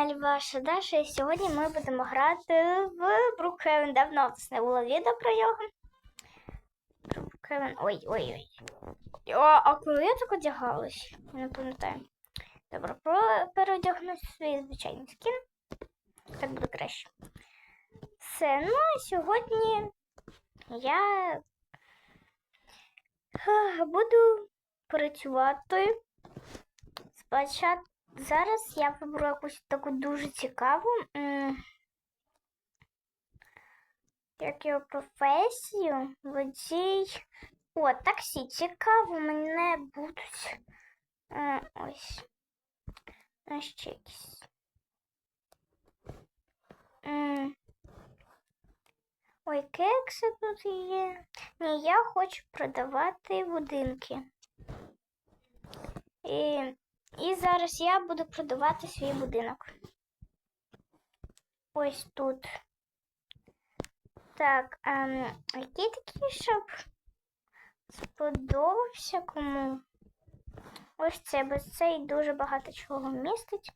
каналі Ваша Даша, і сьогодні ми будемо грати в Брукхевен. Давно в нас не було відео про його. Брукхевен. Ой-ой-ой. А, коли я так одягалась? Не пам'ятаю. Добре, переодягну свій звичайний скін. Так буде краще. Все, ну а сьогодні я буду працювати. Спочатку зараз я виберу якусь таку дуже цікаву. Як його професію, водій. О, таксі цікаво, мене будуть. е, Ось. Ще якісь. Ой, кекси тут є. Ні, я хочу продавати будинки. І, і зараз я буду продавати свій будинок. Ось тут. Так, ем, який такий, щоб сподобався кому? Ось це, бо цей дуже багато чого містить.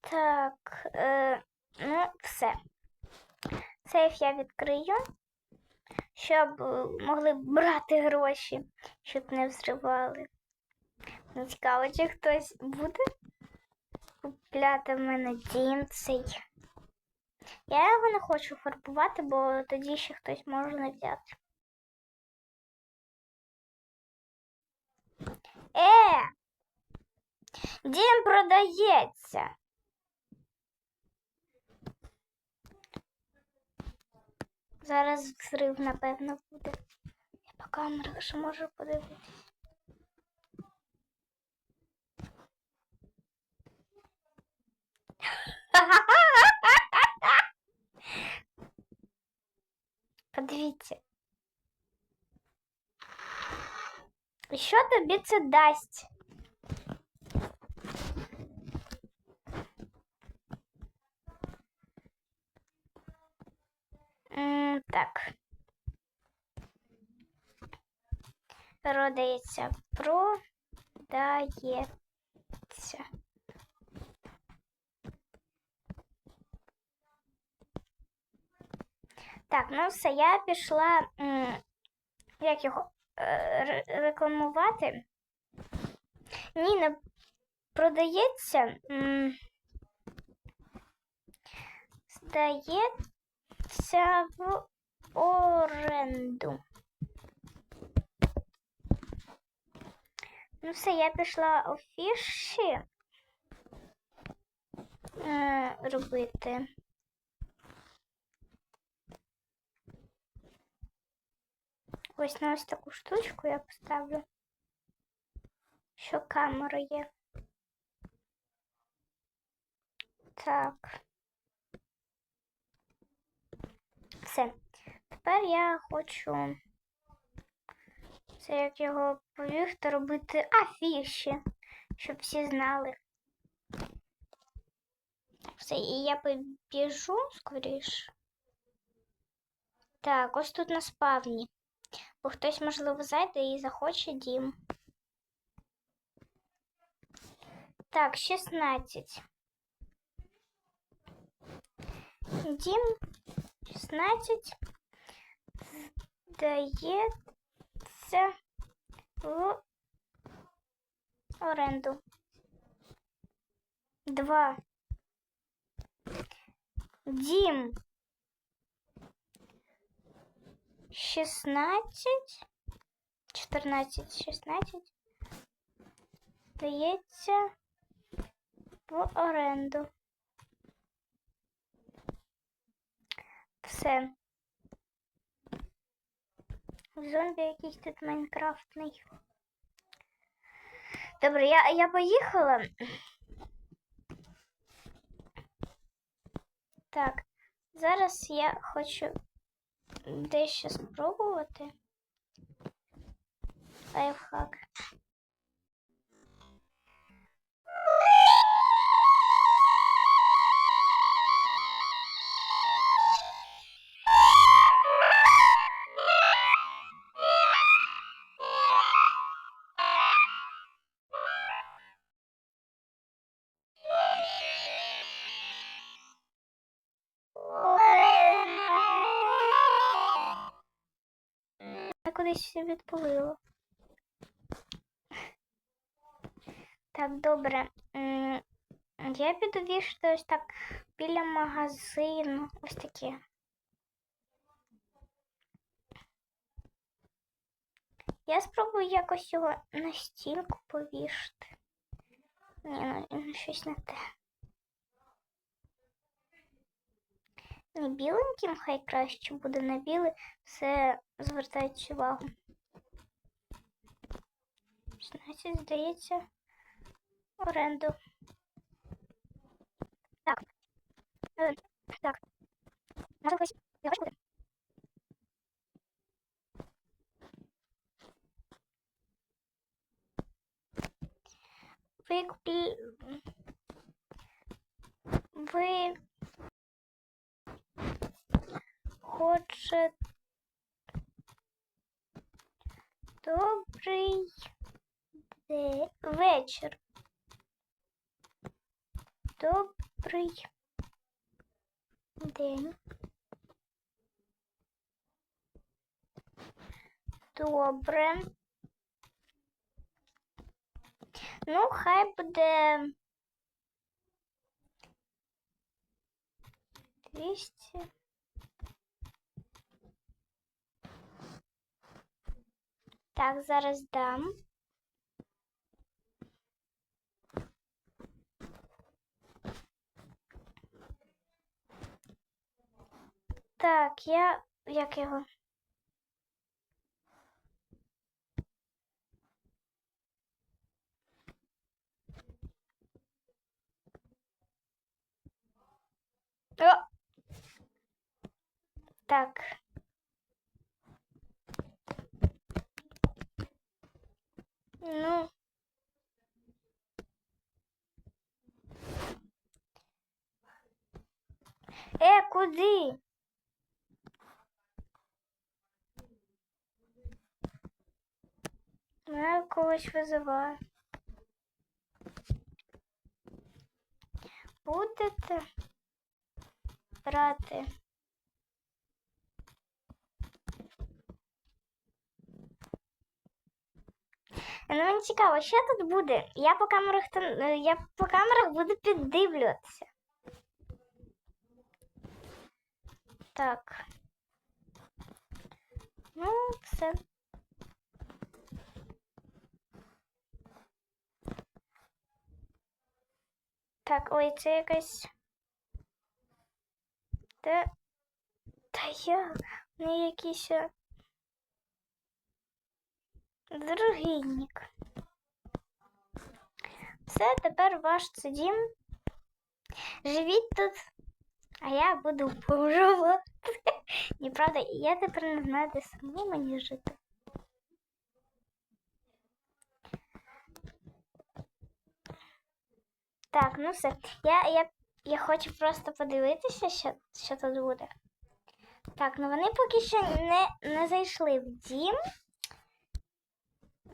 Так, е, ну, все. Сейф я відкрию, щоб е, могли брати гроші, щоб не взривали. Не цікаво, чи хтось буде купляти в мене цей. Я його не хочу фарбувати, бо тоді ще хтось може не взяти. Е! Дім продається. Зараз взрив, напевно, буде. Я по камерах ще можу подивитись. Подивіться. І Що тобі це дасть? М, Так. Продається. Продається. Так, ну все, я пішла. Як його е, рекламувати? Ні, не продається. Здається в оренду. Ну все, я пішла офіші е, робити. Ось на ось таку штучку я поставлю, що камера є. Так. Все. Тепер я хочу це як його повірте робити афіші, щоб всі знали. Все, і я побіжу скоріше. Так, ось тут на спавні. Бо хтось, можливо, зайде і захоче дім. Так, 16. Дім 16 здається в оренду. Два. Дім 16, 14, 16 здається в оренду. Все. Зомбі якийсь тут майнкрафтний. Добре, я, я поїхала. Так, зараз я хочу дещо спробувати. Лайфхак. Кудись відпалило. Так, добре. Я піду вішати ось так біля магазину. Ось таке. Я спробую якось його на стінку повішати. Ні, ну щось не те. Не біленьким, хай краще буде на біле, все звертають увагу. Значить, здається, оренду. Так. Е, так. Може, хтось не хоче добрий де... вечір. Добрий день. Добре. Ну, хай буде 200. Так, зараз дам. Так, я як його? О! Так. Ну. Е, куди? Я когось визиваю. Будете брати? Ну, мені цікаво, що тут буде? Я по камерах та- е, я по камерах буду піддивлюватися. Так. Ну, все. Так, ой, це якась. Де? Та я не якийсь. Другий нік. Все, тепер ваш це дім. Живіть тут, а я буду поживати. Ні, правда, я тепер не знаю, де самі мені жити. Так, ну все. Я, я, я хочу просто подивитися, що, що тут буде. Так, ну вони поки що не, не зайшли в дім.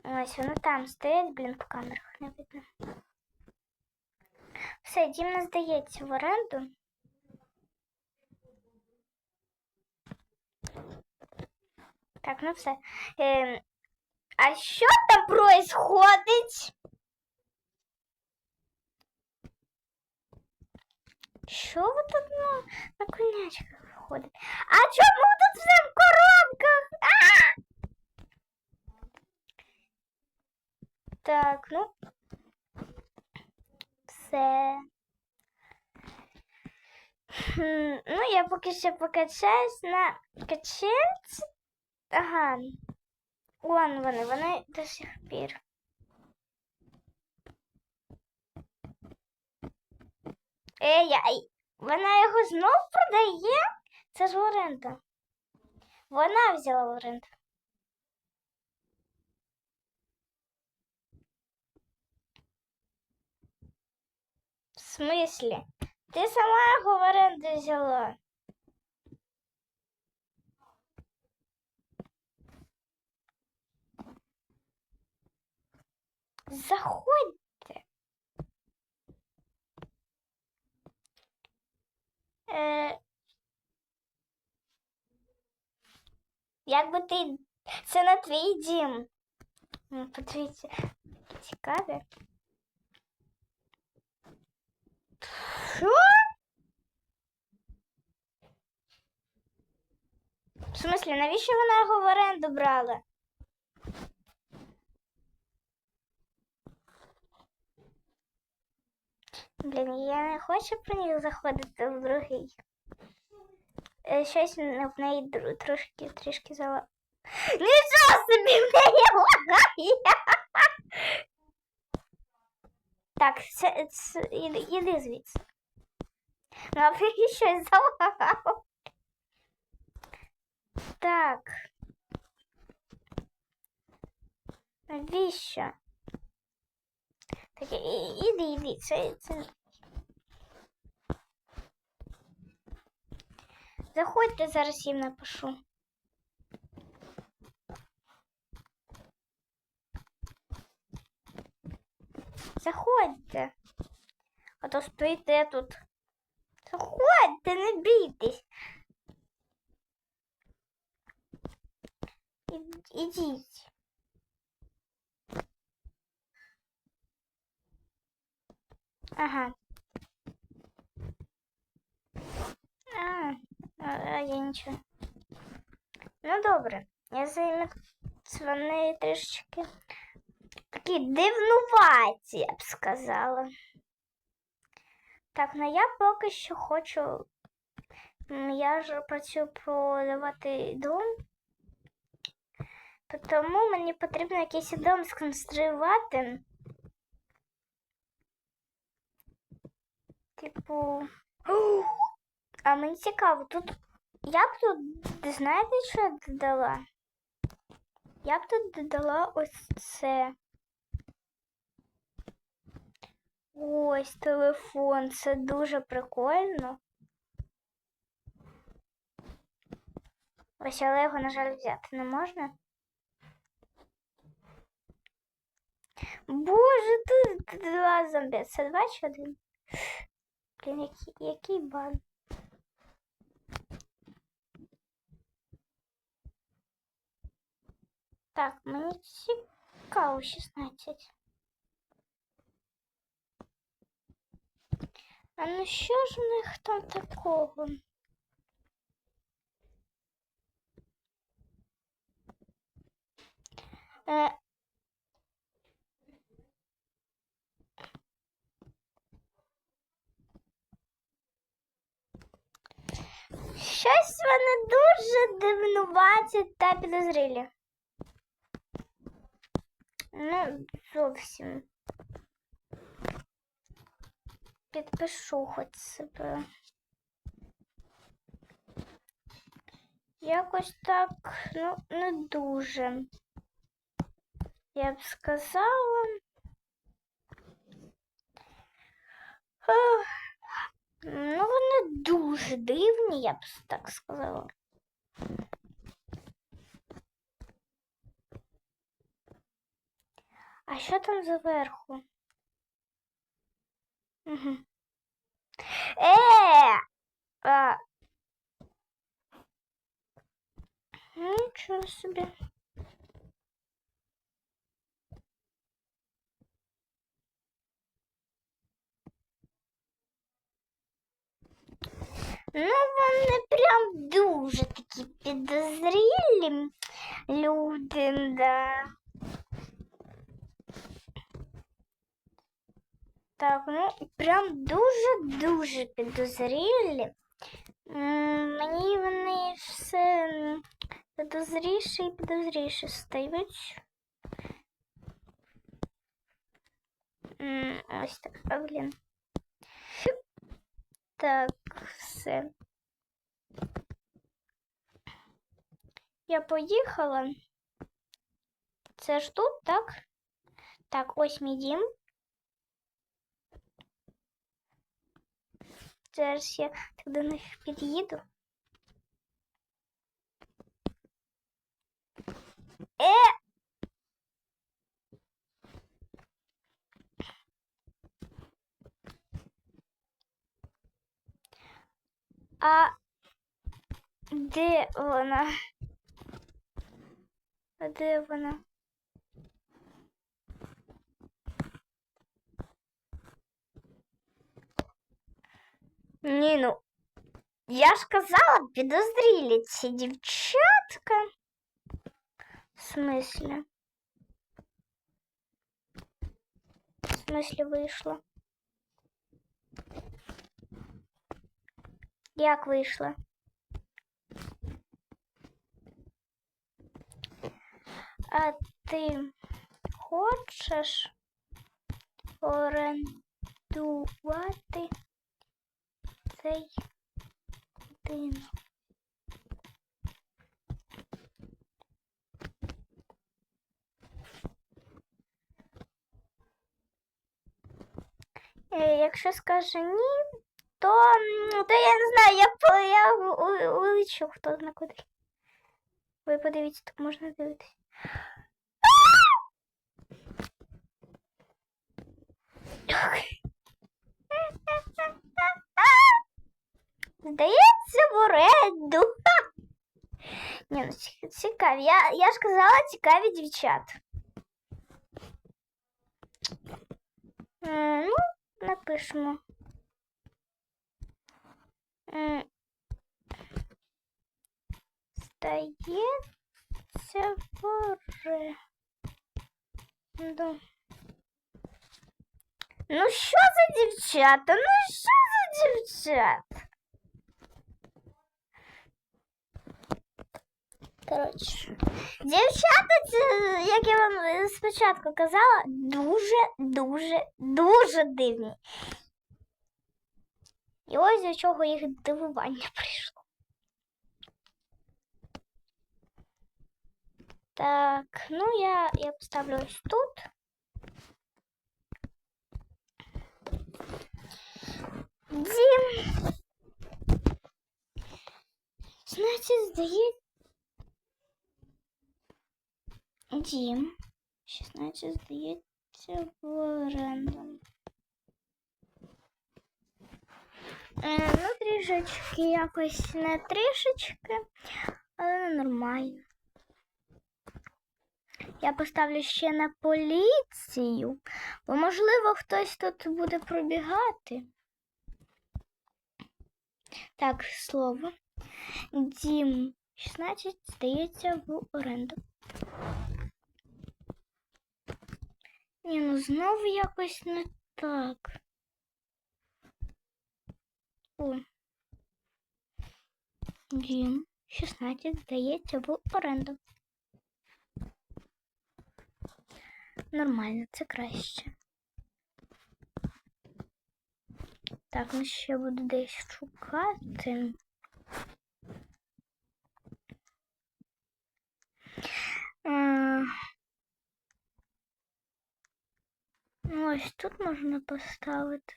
Ось вони там стоять, блін, по камерах не видно. Все, дім не здається в оренду. Так, ну все. Ем, а що там происходить? Що ви тут на, на конячках виходите? А чому тут все в коробках? Так, ну. Все. Ну, я поки що покачаюсь на качельці. Ага. Вон вони, вони до сих пір. Ей, ай, вона його знов продає? Це ж оренда. Вона взяла в оренду. Смислі? Ти сама оренду взяла. Заходьте. Е, Якби ти Це не твій дім. Ну, Подивіться, які цікаві. Що? В смислі, навіщо вона його в оренду брала? Блін, я не хочу про них заходити в другий. Е, Щось в неї трошки трішки зала. Нічого собі в неї лагає! Так, це, це іди, звідси. Ну, а ви щось залагав. Так. Навіщо? Так, іди, іди, це, це. Заходьте, зараз їм напишу. Заходьте. А то стоїте тут. Заходьте, не бійтесь. Ідіть. Ага. А, а, я нічого. Ну добре, я займу вони трішечки такі дивнуваті, я б сказала. Так, ну я поки що хочу. Я ж працюю продавати дом. Тому мені потрібно якийсь дом сконструювати. Типу. А мені цікаво, тут я б тут, знаєте, що я додала? Я б тут додала ось це. Ось телефон, це дуже прикольно. Ось, але його, на жаль, взяти не можна. Боже, тут два зомбі. Це два чи один? Блін, який, який бан. Так, мені цікаво 16. А ну що ж в них там такого? Е, Щось вони дуже дивнуваті та підозрілі. Ну, зовсім. Підпишу хоч себе. Якось так, ну, не дуже. Я б сказала. Ех, Ну, вони дуже дивні, я б так сказала. А що там зверху? Угу. Е! А... Нічого собі. Ну, вони прям дуже такі підозрілі люди, да. Так, ну прям дуже-дуже підозрілі. М, Мені вони все м, підозріше і підозріше стають. М, Ось так, а, блін. Так, Все. Я поїхала. Це ж тут, так? Так, ось мій дім. Зараз я так до них під'їду. Е! де вона? А де вона? Ні, ну. Я ж казала, підозрілі ці дівчатка. В смислі? В смислі вийшла? Як вийшла? А ти хочеш орендувати цей будинок? Е, Якщо скаже ні, то, то я не знаю, я, я улечу хто зна куди. Ви подивіться, тут можна дивитися. Здається, в оренду. Ха! Ні, ну ці- цікаві. Я, я ж казала, цікаві дівчат. М, Ну, напишемо. М, Здається, в оренду. Ну, що за дівчата? Ну, що за дівчата? Коротше, дівчата, це, як я вам спочатку казала, дуже, дуже, дуже дивні. І ось до чого їх дивування прийшло. Так, ну я, я поставлю ось тут. Дім. Значить, здається. Дім. 16, здається, в оренду. Е, ну, трішечки якось не трішечки, але нормально. Я поставлю ще на поліцію, бо, можливо, хтось тут буде пробігати. Так, слово. Дім 16 здається в оренду. Ні, ну знову якось не так. О. Дім 16 здається в оренду. Нормально, це краще. Так, ну ще буду десь шукати. Е, Ну, ось тут можна поставити.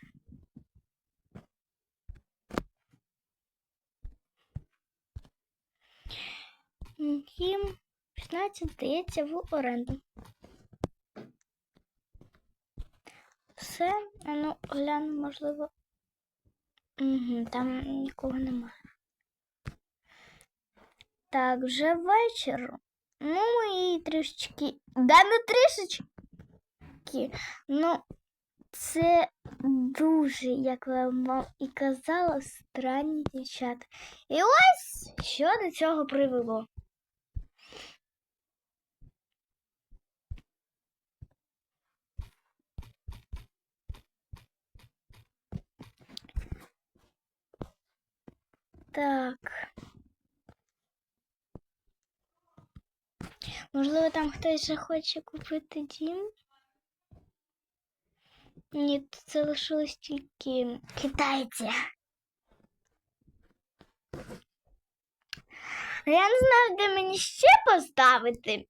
Їм 16 здається в оренду. Все, ну гляну, можливо. Угу, там нікого немає. Так, вже вечір. Ну і трішечки. Да не трішечки. Ну, це дуже, як я вам і казала, странні дівчата. І ось що до цього привело. Так. Можливо, там хтось ще хоче купити дім. Ні, тут це лишилось тільки китайці. Я не знаю, де мені ще поставити.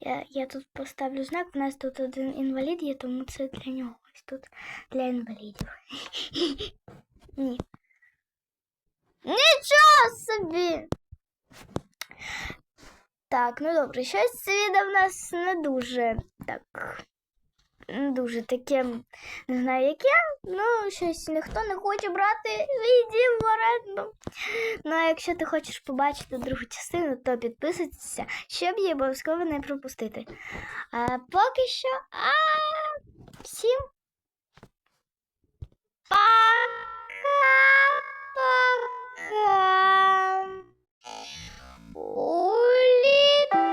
Я, я тут поставлю знак. У нас тут один інвалід є, тому це для нього. Тут для інвалідів. Ні. Нічого собі. Так, ну добре, щось це відео в нас не дуже так м, дуже таке, не знаю яке, ну щось ніхто не хоче брати відео в оренду. Ну, а якщо ти хочеш побачити другу частину, то підписуйся, щоб її обов'язково не пропустити. А поки що. А, всім Пока-пока. Улетаем.